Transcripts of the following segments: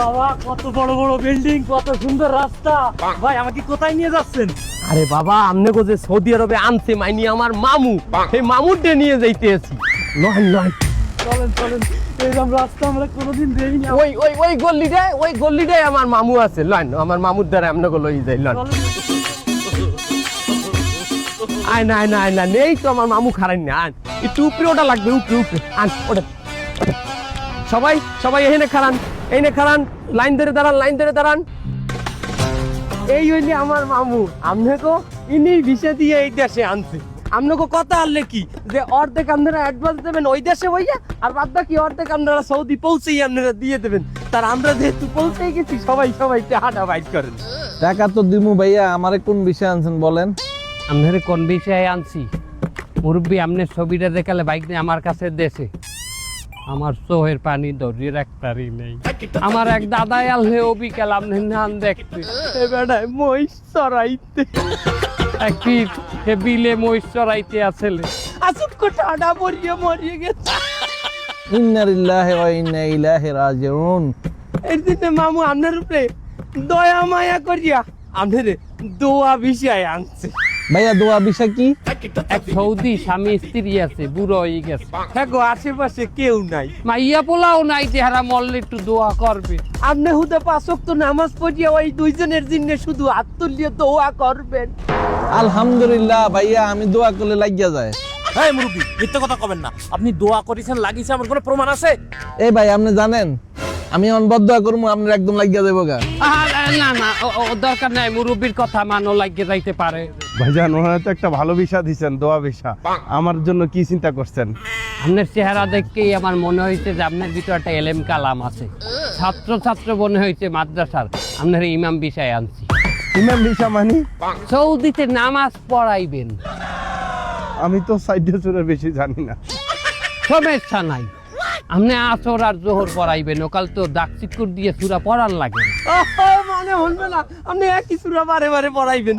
বাবা কত বড় বড় বিল্ডিং কত সুন্দর রাস্তা। ভাই আমাকে কোথায় নিয়ে যাচ্ছেন? আরে বাবা আমনে যে সৌদি আরবে আনছে মাইনি আমার মামু। সেই মামুরটা নিয়ে যাইতে আছি। নয় নয় চলেন চলেন। এরকম রাস্তা আমরা কোনোদিন দেখিনি ওই ওই ওই গল্লিটায় ওই গল্লিটায় আমার মামু আছে লন আমার মামুর দ্বারা লই যাই লন আয় না না না নেই তো আমার মামু খারাই না আন একটু উপরে ওটা লাগবে উপরে উপরে। আন ওটা ওটা। সবাই সবাই এখানে খারান। এইনে খারান লাইন ধরে দাঁড়ান লাইন ধরে দাঁড়ান। এই হইলে আমার মামু। আমনেকো ইনি ভিসা দিয়ে এই দেশে আনছে। আমনেকো কথা আনলে কি? যে অর্ধেক আপনারা অ্যাডভান্স দেবেন ওই দেশে হইয়া আর বাদ বাকি অর্ধেক আপনারা সৌদি পৌঁছেই আপনারা দিয়ে দেবেন। তার আমরা যেহেতু পৌঁছেই গেছি সবাই সবাই হাঁটা বাইট করেন। টাকা তো দিমু ভাইয়া আমারে কোন বিষয় আনছেন বলেন? আপনার কোন বিষয়ে আনছি? মুরব্বী আপনার ছবিটা দেখালে বাইক নিয়ে আমার কাছে দেশে। আমার চোহের পানি ধরিয়ে রাখতারই নেই। আমার এক দাদাই আলহে ও বিকাল আপনার নান দেখতে। এ বেড়ায় মহিষ চড়াইতে। একটি সে বিলে মহিষ চড়াইতে আসলে। আসুক কোটা মরিয়ে মরিয়ে গেছে। ওয়া ইন্না ইলাইহি রাজিউন। এর মামু আপনার উপরে দয়া মায়া করিয়া আপনার দোয়া বিষয় আনছে। ভাইয়া দোয়া বিষয় কি? এক সৌদি স্বামী স্ত্রী আছে বুড়ো হয়ে গেছে। হ্যাঁ গো আশেপাশে কেউ নাই। মাইয়া পোলাও নাই যে হারা মল্লে একটু দোয়া করবে। আপনি হুদে পাঁচক তো নামাজ পড়িয়া ওই দুইজনের জন্য শুধু হাত তুলিয়ে দোয়া করবেন। আলহামদুলিল্লাহ ভাইয়া আমি দোয়া করলে লাগিয়া যায়। এই মুরব্বী মিথ্যে কথা কবেন না। আপনি দোয়া করেছেন লাগিয়েছে আমার কোনো প্রমাণ আছে? এই ভাই আপনি জানেন? আমি বদয়া করব আপনার একদম লাগিয়া দেবো গা। না না ও- দরকার নাই মুরব্বীর কথা মানো লাগিয়ে যাইতে পারে। ভাইজান ওনারা তো একটা ভালো ভিসা দিচ্ছেন দোয়া ভিসা। আমার জন্য কি চিন্তা করছেন? আপনার চেহারা দেখেই আমার মনে হয়েছে যে আপনার ভিতরে একটা এলেম কালাম আছে। ছাত্র ছাত্র মনে হয়েছে মাদ্রাসার আপনার ইমাম বিষয় আনছি। ইমাম ভিসা মানি? সৌদিতে নামাজ পড়াইবেন। আমি তো সাইডে চুরে বেশি জানি না। সমস্যা নাই। আপনি আসর আর জোহর পড়াইবেন ওকাল তো দাগ চিকুর দিয়ে সুরা পড়ার লাগে। মানে হলবে না আপনি একই সুরা বারে বারে পড়াইবেন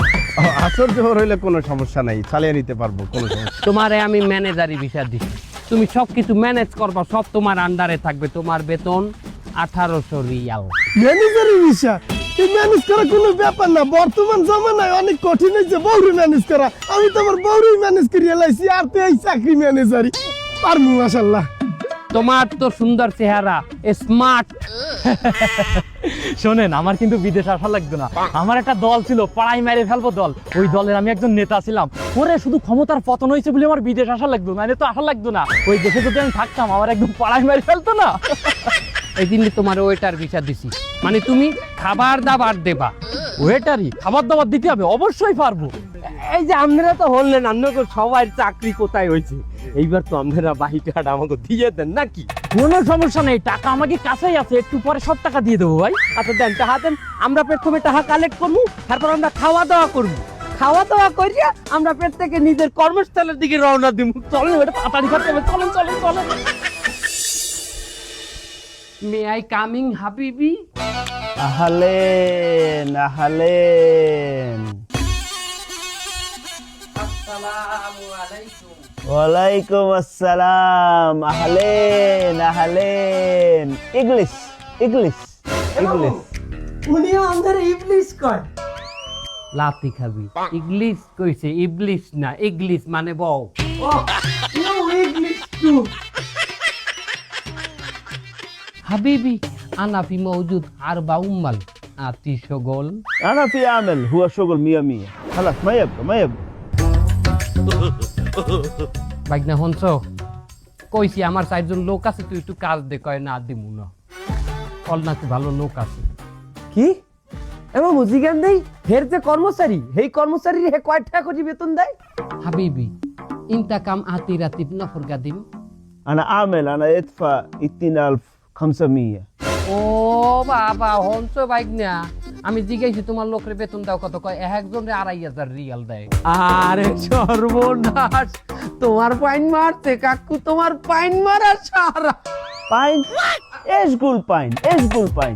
আসর জোহর হইলে কোনো সমস্যা নাই চালিয়ে নিতে পারব কোনো সমস্যা তোমারে আমি ম্যানেজারি বিষয় দিচ্ছি তুমি সব কিছু ম্যানেজ করবা সব তোমার আন্ডারে থাকবে তোমার বেতন আঠারোশো রিয়াল। ম্যানেজারের ভিসা এই ম্যানেজ করা কোনো ব্যাপার না বর্তমান জমানায় অনেক কঠিন হয়েছে বউরি ম্যানেজ করা। আমি তো আমার বউরি ম্যানেজ করি এলাইছি আর তো এই চাকরি ম্যানেজারই। পারমু মাশাল্লাহ তোমার তো সুন্দর চেহারা স্মার্ট শোনেন আমার কিন্তু বিদেশ আসা লাগতো না। আমার একটা দল ছিল পাড়াই মেরে ফেলব দল। ওই দলের আমি একজন নেতা ছিলাম। ওরে শুধু ক্ষমতার পতন হয়েছে বলে আমার বিদেশ আসা লাগতো না তো আসা লাগতো না। ওই দেশে যদি আমি থাকতাম আমার একদম পাড়াই মেরে ফেলতো না। এই দিন তোমার ওয়েটার বিচার দিছি। মানে তুমি খাবার দাবার দেবা। ওয়েটারই খাবার দাবার দিতে হবে অবশ্যই পারব। এই যে আপনারা তো হলেন আপনাকে সবার চাকরি কোথায় হয়েছে? এইবার তো আপনারা বাহিটাটা আমাকে দিয়ে দেন নাকি? কোনো সমস্যা নেই টাকা আমাকে কাছেই আছে একটু পরে সব টাকা দিয়ে দেবো ভাই। আচ্ছা দেন টাকা দেন আমরা প্রথমে টাকা কালেক্ট করব তারপর আমরা খাওয়া দাওয়া করব। খাওয়া দাওয়া করিয়া আমরা প্রত্যেকে নিজের কর্মস্থলের দিকে রওনা দিব। চলেন ওটা তাড়াতাড়ি করতে হবে চলেন চলেন চলেন। মে আই কামিং হাবিবি আহালেন আহালেন ওয়ালাইকুম আসসালাম। আহলেন আহলেন। English English English. উনি আমাদের ইংলিশ কয়। লাতি খাবি। ইংলিশ কইছে ইংলিশ না ইংলিশ মানে বউ। হাবিবি আনাফি মৌজুদ আর বা উম্মাল। আতি আনাফি আমেল হুয়া মিয়া মিয়া। খালাস বাইকনা হনছ? কইছি আমার চারজন লোক আছে তুই একটু কাজ দে কয় না দিমু না। কল নাকি ভালো লোক আছে। কি? এমন মুজিগান দেই? হের যে কর্মচারী হেই কর্মচারীর হে কয় টাকা করে বেতন দেয়? হাবিবি ইনতা কাম আতি রাতিব না ফুরগা দিম। আনা আমেল আনা ইতফা ইতিন আলফ ও বাবা হনছ বাইক না আমি জিজ্ঞাসি তোমার লোকের বেতন দাও কত? কয় একজন আড়াই হাজার রিয়াল দেয়। আরে সর্বনাশ! তোমার পাইন মারতে কাকু তোমার পাইন মারা সারা। পাইন? এস গুল পাইন এস গুল পাইন।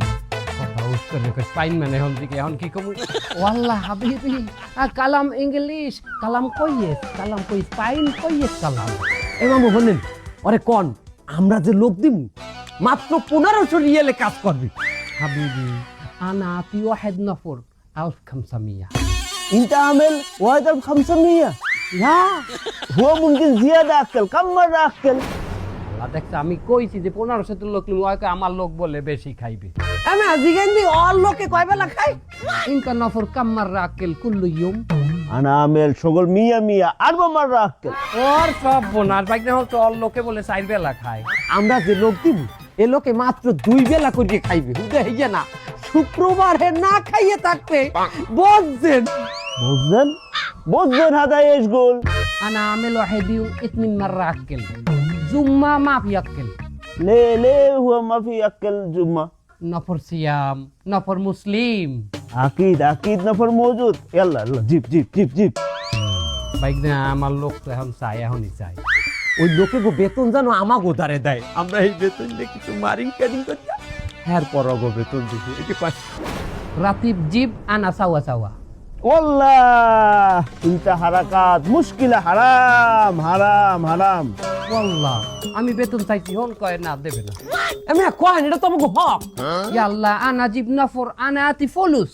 আমরা যে লোক দিমু মাত্র পনেরোশো রিয়েলে কাজ করবি। হাবিবি انا في واحد نفر ألف خمسمية انت عامل واحد ألف خمسمية لا هو ممكن زيادة أكل كم مرة أكل আল্লাহ দেখছে আমি কইছি যে পনেরোশো লোক নিবো, ওই কয় আমার লোক বলে বেশি খাইবে আমি আজিকেন দি অল লোকে কয় বেলা খাই انت نفر كم مرة اكل كل يوم أنا عامل شغل مية مية أربع مرة أكل ওর সব বোনার বাইক না হচ্ছে ওর লোকে বলে চার বেলা খায় আমরা যে লোক দিব এ লোকে মাত্র দুই বেলা করিয়ে খাইবে হুদে হইয়া না শুক্রবারে না খাইয়ে থাকবে বলছেন بوزن بوزن هذا ايش قول انا عامل واحد يوم اثنين مرة اكل جمعة ما في اكل ليه ليه هو ما في أكل جمعة نفر صيام نفر مسلم أكيد أكيد نفر موجود يلا يلا جيب جيب جيب جيب বাইক না আমার লোক তো এখন চাই এখনই চাই ওই লোকে গো বেতন জানো আমাগো দারে দেয় আমরা এই বেতন দিয়ে কিছু মারিং কারিং করতে হ্যাঁ পর গো বেতন দিবি এই যে পাঁচ রাতিব জিব আনা সাওয়া সাওয়া والله انت حركات مشكلة حرام حرام حرام والله আমি বেতন চাইছি হন কয় না দেবে না আমি না কয় এটা তো আমাকে হক ইয়াল্লা আনা জিব নফর আনা আতি ফলুস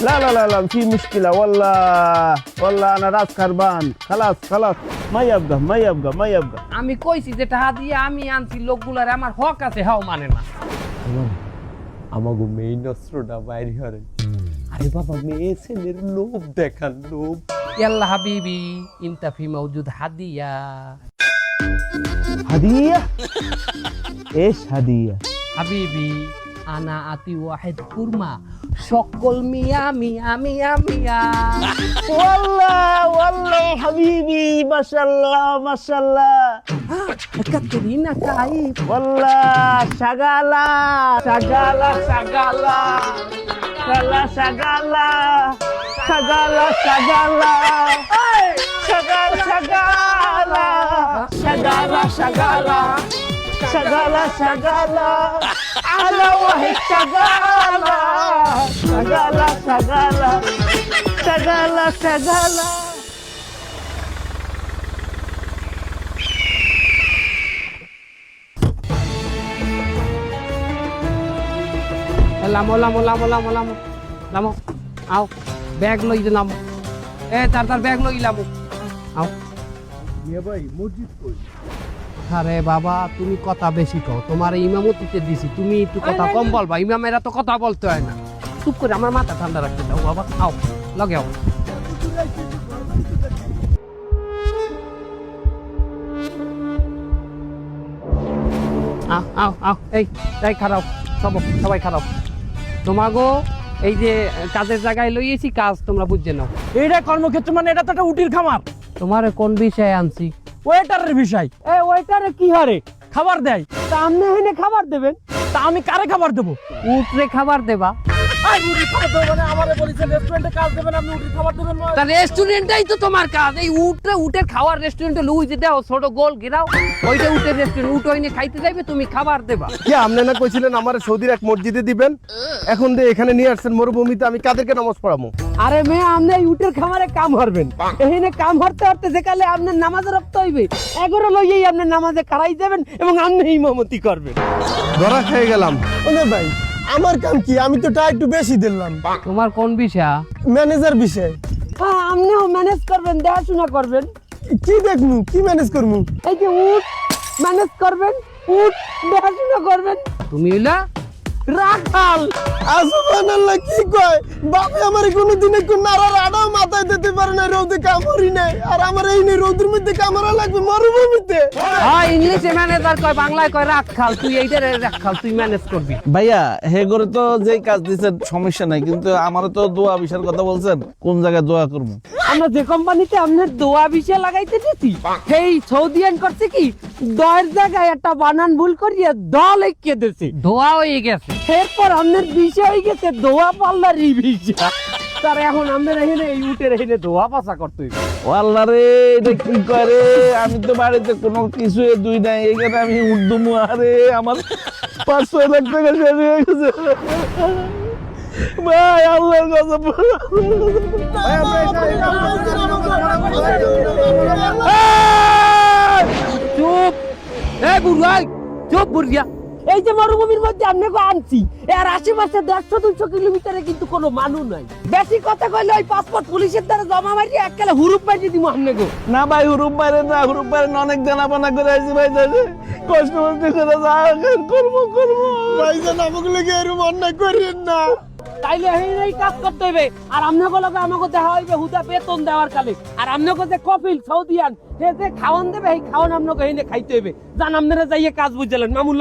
لا لا لا لا في مشكلة والله والله أنا راس خربان خلاص خلاص ما يبقى ما يبقى ما يبقى আমি কইছি যে টাকা দিয়ে আমি আনছি লোকগুলার আমার হক আছে হাও মানে না আমাগো মেইন অস্ত্রটা বাইরে হরে আরে বাবা মেয়ে ছেলের লোভ দেখার লোভ। ইয়াল্লা হাবিবি ইনতাফি মৌজুদ হাদিয়া। হাদিয়া? এ হাদিয়া। হাবিবি আনা আতি ওয়াহেদ কুরমা। সকল মিয়া মিয়া মিয়া মিয়া। ওয়াল্লাহ ওয়াল্লাহ হাবিবি মাশাআল্লাহ মাশাআল্লাহ কাতরিনা কাইফ ওয়াল্লাহ সাগালা সাগালা সাগালা। সাগালা সাগালা সাগালা সাগালা। সাগালা সাগালা সাগালা সাগালা। شغالة شغالة على واحد شغالة شغالة شغالة شغالة شغالة লামো লামো লামো লামো লামো লামো আও ব্যাগ লই দে লামো এ তার তার ব্যাগ লই লামো আও আরে বাবা তুমি কথা বেশি কও। তোমার ইমামতিতে দিছি তুমি একটু কথা কম বলবা। ইমামেরা তো কথা বলতে হয় না। চুপ করে আমার মাথা ঠান্ডা রাখতে দাও বাবা। আও লগে আও। আও আও এই খারাপ সব সবাই খারাপ। তোমাগো এই যে কাজের জায়গায় লইয়েছি কাজ তোমরা বুঝছে নাও। এইটা কর্মক্ষেত্র মানে এটা তো একটা উটির খামার। তোমার কোন বিষয়ে আনছি? ওয়েটারের বিষয়। এ ওয়েটারে কি হারে? খাবার দেয়। সামনে হেনে খাবার দেবেন? তা আমি কারে খাবার দেবো? উঠরে খাবার দেবা। আর উটির খাবার দেবো মানে আমারে বলেছেন রেস্টুরেন্টে কাজ দেবেন আপনি উটির খাবার দেবেন না? তা রেস্টুরেন্টটাই তো তোমার কাজ এই উঠরে উঠের খাওয়ার রেস্টুরেন্টে লুই যে দাও ছোট গোল ঘেরাও। ওইটা রেস্টুরেন্ট উঠ ওইনে খাইতে যাইবে তুমি খাবার দেবা। কি আপনি না কইছিলেন আমার সৌদির এক মসজিদে দিবেন? এখন দিয়ে এখানে নিয়ে আসছেন মরুভূমিতে আমি কাদেরকে নামাজ পড়াবো? আরে মেয়ে আপনি এই উটের খামারে কাম হারবেন। এখানে কাম হারতে হারতে যেকালে আপনার নামাজে রক্ত হইবে এগারো লইয়েই আপনি নামাজে খাড়াই যাবেন এবং আপনি ইমামতি করবেন। ধরা খেয়ে গেলাম। ভাই আমার কাম কি? আমি তো টা একটু বেশি দিলাম। তোমার কোন বিষয়? ম্যানেজার বিষয়। হ্যাঁ আপনিও ম্যানেজ করবেন দেখাশোনা করবেন। কি দেখমু? কি ম্যানেজ করমু? এই যে উঠ ম্যানেজ করবেন উঠ দেখাশোনা করবেন। তুমি হইলা রাখাল! আসুবহানাল্লাহ কি কয়? বাপে আমার কোনোদিন একটু নাড়ার আড়াও মাথায় দিতে পারে না রোদে কামড়ি নাই। আর আমার এই রোদের মধ্যে কামড়া লাগবে মরুভূমিতে। হ্যাঁ ইংলিশে ম্যানেজার কয় বাংলায় কয় রাখ খাল তুই এইটা রাখ খাল তুই ম্যানেজ করবি। ভাইয়া হে করে তো যেই কাজ দিচ্ছেন সমস্যা নাই কিন্তু আমারও তো দোয়া বিশার কথা বলছেন কোন জায়গায় দোয়া করব? আমরা যে কোম্পানিতে আপনার দোয়া বিষয় লাগাইতে দিছি সেই সৌদিয়ান করছে কি দয়ের জায়গায় একটা বানান ভুল করিয়া দল এঁকে দিছে। ধোয়া হয়ে গেছে। এরপর আপনার বিষয় হয়ে গেছে দোয়া পাল্লার এই বিষয়। তার এখন আপনার এখানে এই উটের এখানে দোয়া পাশা করতে হইবে। ও আল্লাহ রে এটা কি করে? আমি তো বাড়িতে কোনো কিছু দুই নাই এখানে আমি উর্দুমু আরে আমার পাঁচ ছয় লাখ টাকা শেষ হয়ে গেছে। ভাই আল্লাহর কথা চুপ। এ বুড়াই চুপ বুড়িয়া এই যে মরুভূমির মধ্যে আপনাকে আনছি এর আশেপাশে দেড়শো দুইশো কিলোমিটারে কিন্তু কোনো মানুষ নাই। বেশি কথা কইলে ওই পাসপোর্ট পুলিশের দ্বারা জমা মারি এককালে হুরুপ মারিয়ে দিব আপনাকে না ভাই হুরুপ মারে না হুরুপ বাইরে না অনেক জানা বানা করে আছি ভাই দাদা কষ্ট করতে করে যা করব করব। ভাইজান আমাকে লেগে এরকম অন্যায় করেন না। তাইলে এই কাজ করতে হবে আর আপনাকে লগে আমাকে দেখা হইবে হুদা বেতন দেওয়ার কালে। আর আপনাকে যে কপিল সৌদিয়ান, সে যে খাওয়ান দেবে এই খাওয়ান আপনাকে হেনে খাইতে হবে জান আপনারা যাইয়ে কাজ বুঝলেন। মামুল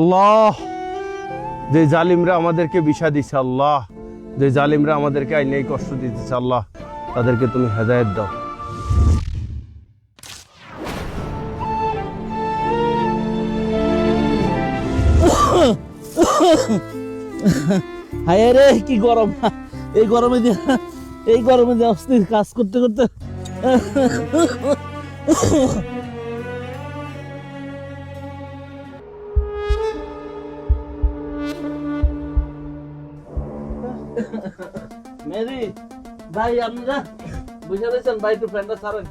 আল্লাহ। যে জালিমরা আমাদেরকে বিষা দিছে, আল্লাহ। যে জালিমরা আমাদেরকে আইনে কষ্ট দিতেছে, আল্লাহ। তাদেরকে তুমি হেদায়েত দাও। হায় রে, কি গরম। এই গরমে এই গরমে অস্থির কাজ করতে করতে ভাই আপনারা বুঝে রয়েছেন ভাই একটু ফ্যানটা ছাড়েন।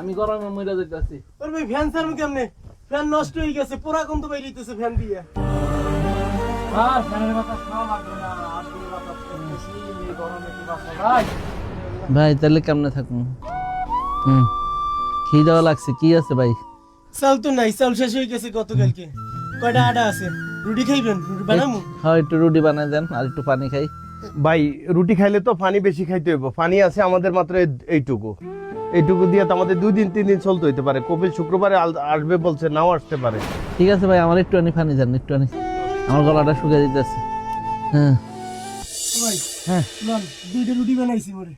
আমি গরমে মরে যেতেছি ওর ভাই ফ্যান সারমু কেমনে? ফ্যান নষ্ট হয়ে গেছে পুরা গন্ধ বাইরিতেছে ফ্যান দিয়ে। আর ফ্যানের বাতাস লাগবে না আর তুমি বাতাস কিনেছি গরমে কি বাসা ভাই। ভাই তাহলে কেমনে থাকব? হুম খিদাও লাগছে কি আছে ভাই? চাল তো নাই চাল শেষ হয়ে গেছে গতকালকে। কয়টা আটা আছে? রুটি খাইবেন? রুটি বানামু হ্যাঁ একটু রুটি বানাই দেন আর একটু পানি খাই। ভাই রুটি খাইলে তো পানি বেশি খাইতে হইব। পানি আছে আমাদের মাত্র এইটুকু। এইটুকু দিয়ে তো আমাদের দুই দিন তিন দিন চলতে হইতে পারে। কপিল শুক্রবারে আসবে বলছে নাও আসতে পারে। ঠিক আছে ভাই আমার একটু আনি পানি দেন একটু আনি। আমার গলাটা শুকিয়ে দিতেছে। হ্যাঁ। হ্যাঁ। দুইটা রুটি বানাইছি মোরে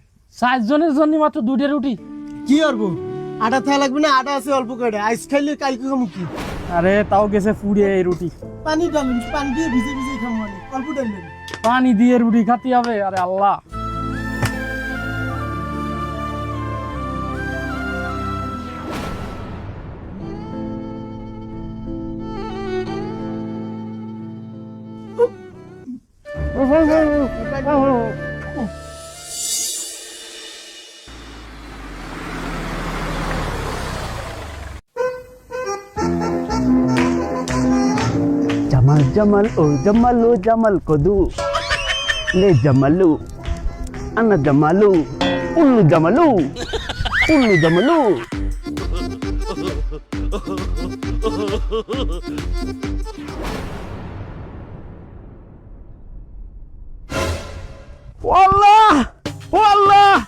জনের জন্য মাত্র দুইটা রুটি? কি করব আটা থাকা লাগবে না? আটা আছে অল্প কয়টা। আইস খাইলে কালকে খামু কি? আরে তাও গেছে ফুড়িয়ে এই রুটি। পানি ডালেন পানি দিয়ে ভিজে ভিজে খামু অল্প ডালবেন পানি দিয়ে রুটি খাতে হবে আরে আল্লাহ। Oh, oh, oh, oh జమల్ ఓ జమలు جمل كدو لي جملو أنا جملو ఉల్లు جملو ఉల్లు جملو والله والله.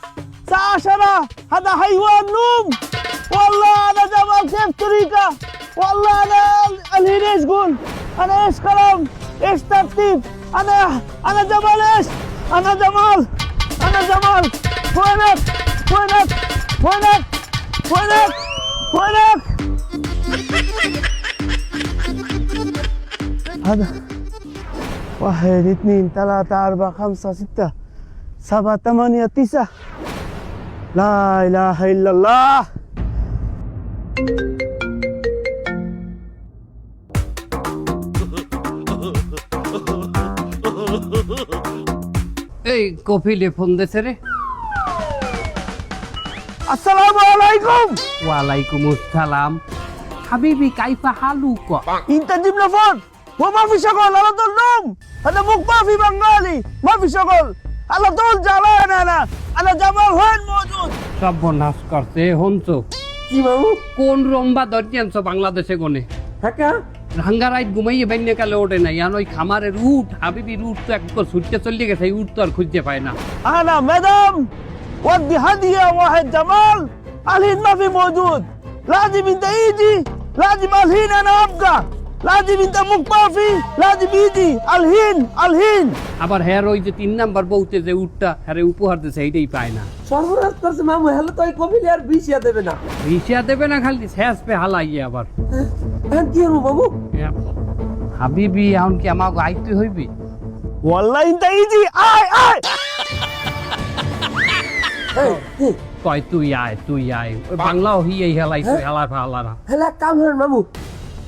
سعشرة هذا حيوان نوم. والله أنا جمل كيف طريقة. والله أنا الهنيش قول انا ايش كلام ايش ترتيب انا انا جمال ايش انا جمال انا جمال وينك وينك وينك وينك وينك هذا واحد اثنين ثلاثة أربعة خمسة ستة سبعة ثمانية تسعة لا إله إلا الله এই কপিলে ফোন দিয়েছে রে। আসসালামু আলাইকুম। ওয়ালাইকুম আসসালাম। হাবিবি কাইফা না ফোন? ও মাফি সকল নাম? আচ্ছা, মুখ মাফি বাঙালি মাফি সকল। না না। জামাল মজুদ। সব নাশ করছে কি বাবু? কোন রম্বা দর্জি আনছো বাংলাদেশে গনে হ্যাঁ রাঙ্গারাইত ঘুমাইয়ে বাইনে কালে ওঠে না ইয়ান ওই খামারের উঠ হাবিবির উঠ তো একবার ছুটতে চলে গেছে এই উঠ তো আর খুঁজতে পায় না انا مدام ودي هديه واحد جمال الهين ما في موجود لازم انت يجي لازم الهين انا ابقى لازم انت مقافي لازم يجي الهين الهين আবার হ্যার ওই যে তিন নাম্বার বউতে যে উটটা হ্যারে উপহার দিছে এইটাই পায় না সর্বনাশ করছে মামু হেলে তো এই কপিলে আর বিষিয়া দেবে না ভিসা দেবে না খালি শেষ পে হালাইয়ে আবার হ্যাঁ, হাবিবি এখন কি আমাকে আইতে হইবি? অনলাইন তাই জি আয় আয়! কয় তুই আয় তুই আয়। বাংলা হি এই হেলাই তুই হেলা ফালা হেলা কাম হন বাবু।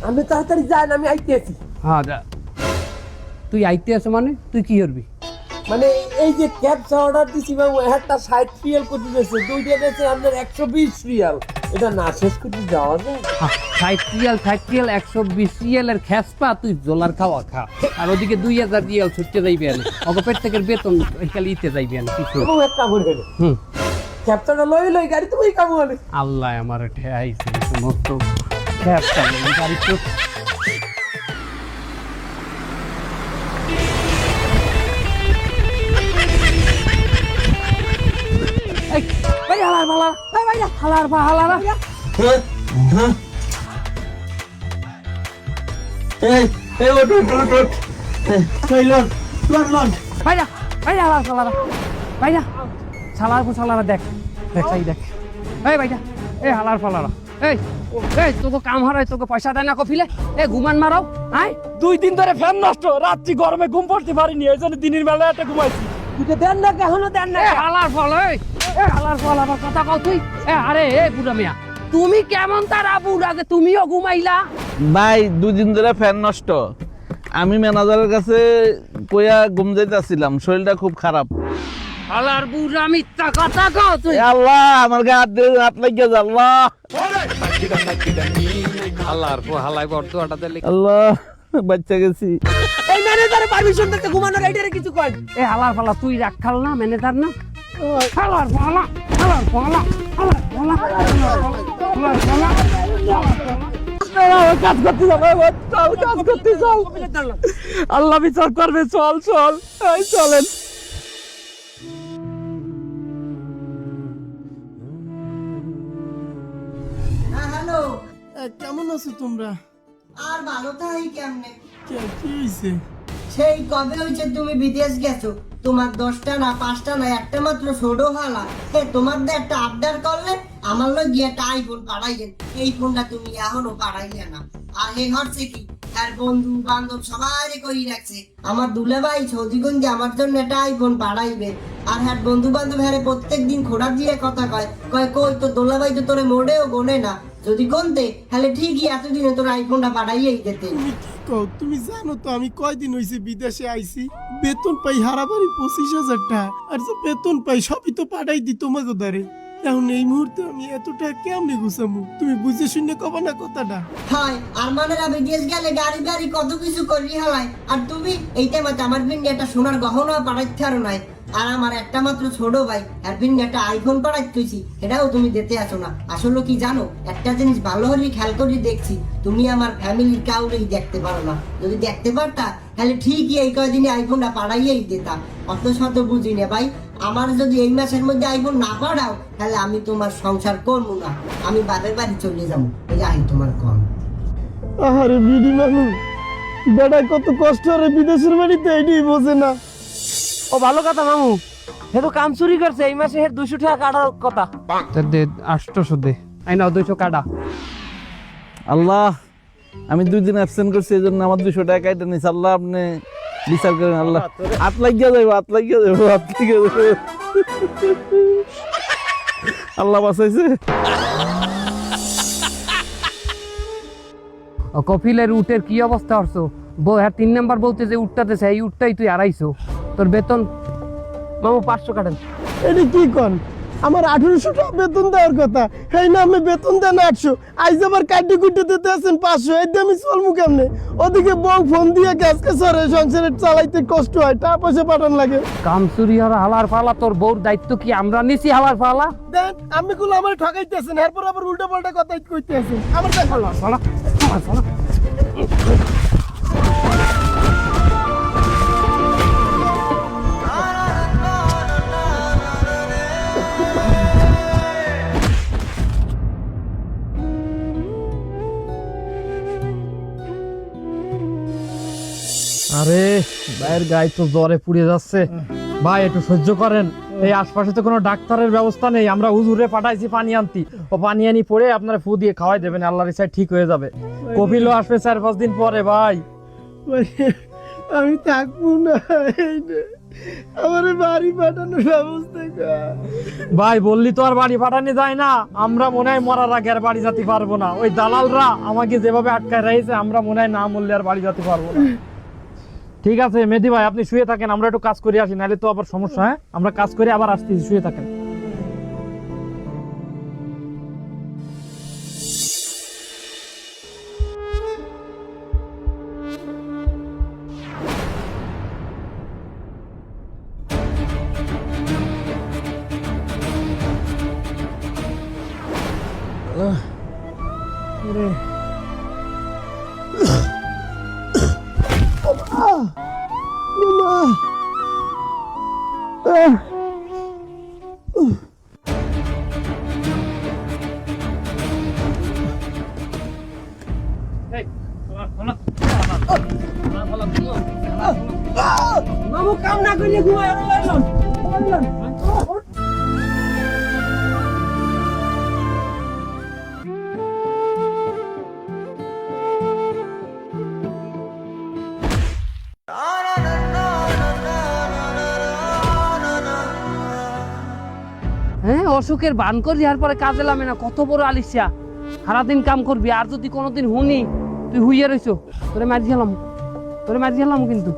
আমি তাড়াতাড়ি যাই আমি আইতে আছি। হ্যাঁ তুই আইতে আছ মানে? তুই কি করবি? মানে এই যে ক্যাবসা অর্ডার দিছি মামু একটা ষাট রিয়াল করতে দিয়েছে দুইটা দিয়েছে আপনার একশো বিশ রিয়াল। এটা না শেষ করতে যাওয়া যায়? ষাট রিয়াল ষাট রিয়াল একশো বিশ রিয়ালের খেসপা তুই জোলার খাওয়া খা। আর ওদিকে দুই হাজার রিয়াল ছুটতে যাইবে না অগ প্রত্যেকের বেতন খালি ইতে যাইবে না কিছু। এবং এক কাম করে হুম। ক্যাবসাটা লই লই গাড়ি তুমি কাম করে আল্লাহ আমার ঠেয়াইছে সমস্ত খেসপা গাড়ি তো ভাই হালার ভাই হালার পা হালারা এই এই ওট ওট ওট ওট এই লন লন লন। ভাইয়া ভাইয়া হালার পালারা ভাইয়া ছালার পর ছালারা দেখ দেখ এই দেখ। এই ভাইয়া এই হালার পালারা এই এই তোকে কাম হারাই তোকে পয়সা দেয় না কফিলে? এ ঘুমান মারাও। আয়। দুই দিন ধরে ফ্যান নষ্ট রাত্রি গরমে ঘুম পড়তে পারিনি এই জন্য দিনের বেলা একটা ঘুমাইছি। দেন না এখনও দেন না। হালার ফল এই। এ হালার আবার কথা কও তুই। এ আরে এ বুড়া মিয়া তুমি কেমন তার যে তুমিও ঘুমাইলা। ভাই দুদিন ধরে ফ্যান নষ্ট। আমি ম্যানেজারের কাছে কইয়া ঘুম যাইতেছিলাম শরীরটা খুব খারাপ। হালার বুড়া মিথ্যা কথা কও তুই। এ আল্লাহ আমার গায়ে হাত দিয়ে হাত লাগিয়ে যা আল্লাহ। হালার পর হালাই বর্তমানটা দিলে আল্লাহ বাচ্চা গেছি। এই ম্যানেজারে পারমিশন দিতে ঘুমানোর এইটারে কিছু কর এ হালার ফালা তুই রাখ খাল না ম্যানেজার না? কাজ করতে যাব কাজ করতে চল আল্লাহ বিচার করবে চল চল এই চলেন। হ্যালো। কেমন আছো তোমরা? আর ভালো তাই কেমনে? কে কি হয়েছে সেই কবে হয়েছে তুমি বিদেশ গেছো? তোমার দশটা না, পাঁচটা না, একটা মাত্র ছোট হালা। হে, তোমার দিয়ে একটা আবদার করলে আমার লোক গিয়ে একটা আইফোন পাঠাইলেন এই ফোনটা তুমি এখনও পাঠাইলে না। আর হে, হচ্ছে কি? তার বন্ধু বান্ধব সবাই করি রাখছে? আমার দুলে ভাই সৌদিগঞ্জে আমার জন্য একটা আইফোন পাঠাইবে। আর হ্যাঁ বন্ধু বান্ধব হ্যাঁ প্রত্যেক দিন খোড়া দিয়ে কথা কয়। কয়, কই তো দোলা ভাই তো তোরে মোড়েও গোনে না। যদি গনতে, তাহলে ঠিকই এতদিনে তোর আইফোনটা পাঠাইয়েই দিতে কও, তুমি জানো তো আমি কয়দিন হয়েছে বিদেশে আইছি? বেতন পাই হারাবারি পঁচিশ হাজার টাকা, আর যে বেতন পাই সবই তো পাঠাই দি তোমাকে ধরে এই মুহূর্তে আমি কেমনে গুছামু? তুমি বুঝে শুনে কবা না কথাটা। হয় আর বিদেশ গেলে গাড়ি গাড়ি কত কিছু করি হালাই। আর তুমি আমার বিন্দি একটা সোনার গহনা পাঠাইতে নাই। আর আমার একটা মাত্র ছোট ভাই আর বিন্দি একটা আইফোন পাঠাইতেছি এটাও তুমি দিতে আসো না। আসলে কি জানো, একটা জিনিস ভালো হলে খেয়াল করে দেখছি, তুমি আমার ফ্যামিলির কাউরেই দেখতে পারো না। যদি দেখতে পারতা, তাহলে ঠিকই এই কয়দিনে আইফোনটা পাঠাইয়েই দিতাম অত শত বুঝি না ভাই আমার যদি এই মাসের মধ্যে আইফোন না পাঠাও তাহলে আমি তোমার সংসার করব না। আমি বাপের বাড়ি চলে যাব। এই আই তোমার কম। আরে বিডি মানুষ বেড়ায় কত কষ্ট রে বিদেশের বাড়িতে এটাই বোঝে না। ও ভালো কথা মামু। হে তো কাম চুরি করছে এই মাসে হে দুশো টাকা কাটার কথা। দে আষ্টশো দে। আই নাও দুইশো কাটা। আল্লাহ আমি দুই দিন অ্যাবসেন্ট করছি এই জন্য আমার দুশো টাকা কাইটা নিস আল্লাহ আপনি বিচার করেন আল্লাহ। হাত লাগিয়ে যাব হাত লাগিয়ে যাব হাত লাগিয়ে যাব আল্লাহ বাঁচাইছে। ও কপিলের উটের কি অবস্থা হরছো? বউ হ্যাঁ তিন নাম্বার বলতে যে উঠটাতে এই উঠটাই তুই আড়াইছো তোর বেতন মামু পাঁচশো কাটেন। এটা কি কন? আমার আঠারোশো টাকা বেতন দেওয়ার কথা। এই না আমি বেতন দেন একশো। আইজ আবার কাটি কুটি দিতে আছেন পাঁচশো। এই দিয়ে আমি চলবো কেমনে? ওদিকে বউ ফোন দিয়ে গ্যাস সরে সংসারে চালাইতে কষ্ট হয় টাকা পয়সা পাঠান লাগে। কাম চুরি হওয়ার হালার ফালা তোর বউর দায়িত্ব কি? আমরা নিছি হালার ফালা? দেন আমি গুলো আমার ঠকাইতেছেন এরপর আবার উল্টা পাল্টা কথা কইতেছেন আমার ফালা ফালা ফালা। ভাইয়ের গায়ে তো জ্বরে পুড়ে যাচ্ছে। ভাই একটু সহ্য করেন। এই আশপাশে তো কোনো ডাক্তারের ব্যবস্থা নেই। আমরা হুজুরে পাঠাইছি পানি আনতি। ও পানি আনি পরে আপনার ফু দিয়ে খাওয়াই দেবেন আল্লাহর ইচ্ছায় ঠিক হয়ে যাবে। কপিলও আসবে চার পাঁচ দিন পরে ভাই। ভাই, আমি থাকব না আমার বাড়ি পাঠানোর ব্যবস্থা ভাই বললি তো আর বাড়ি পাঠানো যায় না। আমরা মনে হয় মরার আগে আর বাড়ি যেতে পারব না। ওই দালালরা আমাকে যেভাবে আটকায় রয়েছে আমরা মনে হয় না মরলে আর বাড়ি যেতে পারব না। ঠিক আছে মেদি ভাই, আপনি শুয়ে থাকেন, আমরা একটু কাজ করে আসি, নাহলে তো আবার সমস্যা হ্যাঁ? আমরা কাজ করে আবার আসতেছি, শুয়ে থাকেন। অসুখের বান করি আর পরে কাজে লামে না, কত বড় আলিশা সারাদিন কাম করবি, আর যদি কোনোদিন হুনি তুই হুইয়া রইছো। তোরে মারি গেলাম তোরে মারি গেলাম কিন্তু।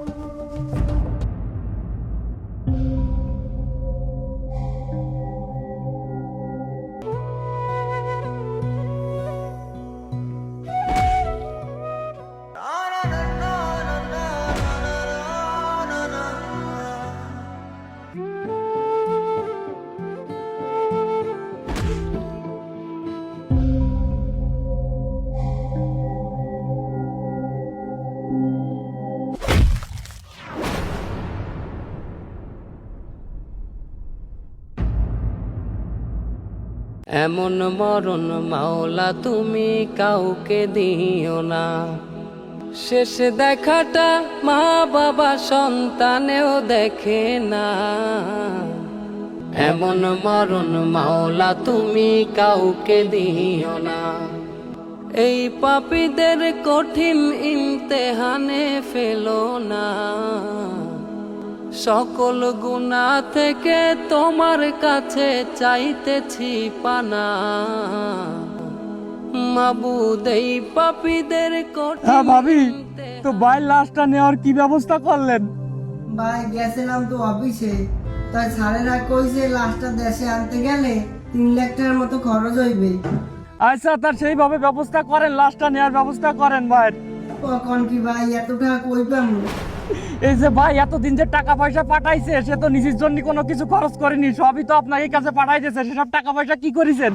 এমন মরণ মাওলা তুমি কাউকে দিও না। শেষ দেখাটা মা বাবা সন্তানেও দেখে না। এমন মরণ মাওলা তুমি কাউকে দিও না। এই পাপীদের কঠিন ইমতেহানে ফেলো না। সকল গুণা থেকে তোমার কাছে চাইতেছি পানা। মাবুদ এই পাপীদের হ্যাঁ ভাবি তো ভাই লাশটা নেওয়ার কি ব্যবস্থা করলেন? ভাই গেছিলাম তো অফিসে। তাই স্যারেরা কইছে লাস্টটা দেশে আনতে গেলে তিন লাখ টাকার মতো খরচ হইবে। আচ্ছা তার সেইভাবে ব্যবস্থা করেন লাশটা নেওয়ার ব্যবস্থা করেন ভাই কখন কি ভাই এত টাকা কই পামু? এই যে ভাই এতদিন যে টাকা পয়সা পাঠাইছে সে তো নিজের জন্য কোনো কিছু খরচ করেনি। সবই তো আপনার এই কাছে পাঠাইতেছে সেসব টাকা পয়সা কি করেছেন?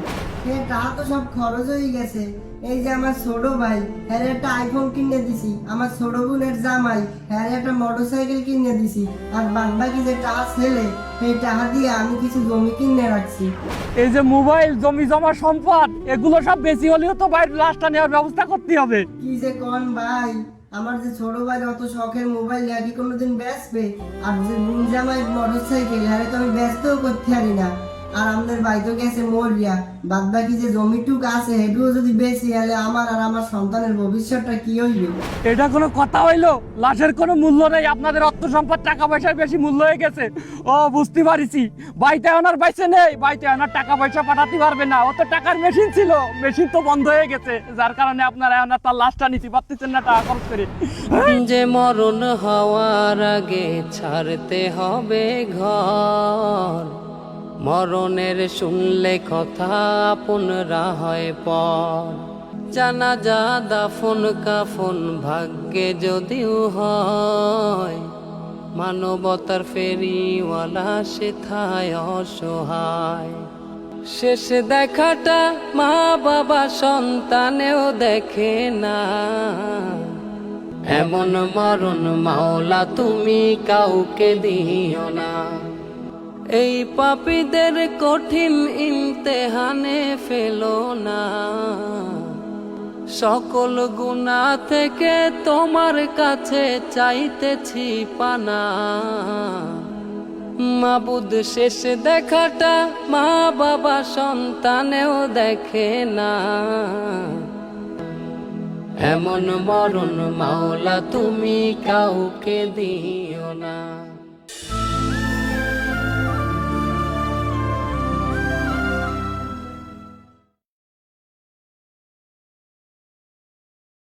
টাকা তো সব খরচ হয়ে গেছে। এই যে আমার ছোট ভাই হ্যাঁ একটা আইফোন কিনে দিছি। আমার ছোট বোনের জামাই হ্যাঁ একটা মোটরসাইকেল কিনে দিছি। আর বাদ বাকি যে টাকা ছেলে সেই টাকা দিয়ে আমি কিছু জমি কিনে রাখছি। এই যে মোবাইল জমি জমা সম্পদ এগুলো সব বেশি হলেও তো ভাই লাশটা নেওয়ার ব্যবস্থা করতে হবে। কি যে কোন ভাই? আমার যে ছোট ভাই অত শখের মোবাইল আর কি কোনোদিন বেচবে আর যে বোন জামাই মোটরসাইকেল আরে তো আমি ব্যস্তও করতে পারি না। আর আমাদের ভাই তো গেছে মরিয়া। বাদ বাকি যে জমিটুক আছে সেটুকু যদি বেশি হলে আমার আর আমার সন্তানের ভবিষ্যৎটা কি হইবে? এটা কোনো কথা হইল? লাশের কোনো মূল্য নেই। আপনাদের অর্থ সম্পদ টাকা পয়সার বেশি মূল্য হয়ে গেছে। ও বুঝতে পারিছি। বাইতে ওনার বাইসে নেই। বাইতে ওনার টাকা পয়সা পাঠাতে পারবে না। ও তো টাকার মেশিন ছিল। মেশিন তো বন্ধ হয়ে গেছে। যার কারণে আপনারা ওনার তার লাশটা নিতে পারতেছেন না টাকা খরচ করে। যে মরণ হওয়ার আগে ছাড়তে হবে ঘর। মরণের শুনলে কথা আপনরা হয় পর। জানা যা দাফন কাফন ভাগ্যে যদিও হয়, মানবতার ফেরিওয়ালা সেথায় অসহায়। শেষ দেখাটা মা বাবা সন্তানেও দেখে না। এমন মরণ মাওলা তুমি কাউকে দিও না। এই পাপীদের কঠিন ইমতেহানে ফেলো না। সকল গুণা থেকে তোমার কাছে চাইতেছি পানা। মাবুদ শেষ দেখাটা মা বাবা সন্তানেও দেখে না। এমন মরণ মাওলা তুমি কাউকে দিও না।